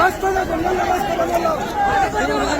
Basta, basta, basta, basta, basta,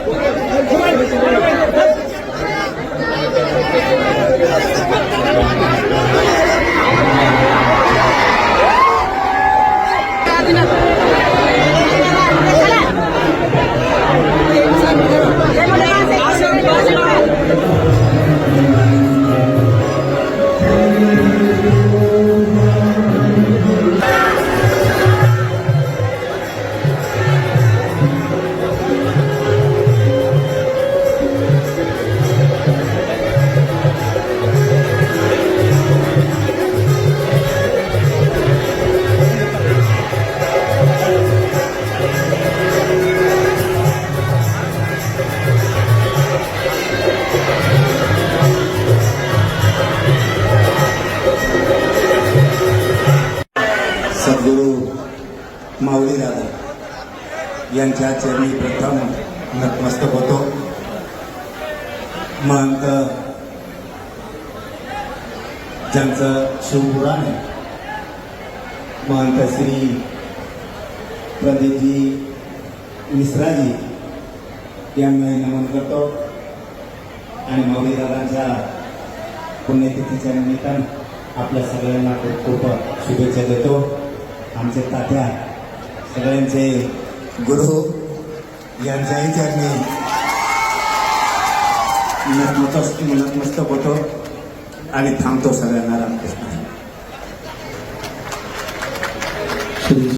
माऊली दादा यांच्या चरणी प्रथम नतमस्तक होतो. महंत ज्यांचं शिवपुराण आहे. महंत श्री प्रदीपजी मिश्राजी यांना नमन करतो. आणि माऊली दादांच्या पुण्यतिथीच्या निमित्तानं आपल्या सगळ्यांना खूप खूप शुभेच्छा देतो. आमचे तात्या सगळ्यांचे गुरु यांच्याही त्यांनी नतमस्तक नतमस्तक होतो आणि थांबतो सगळ्यांना रामकृष्ण.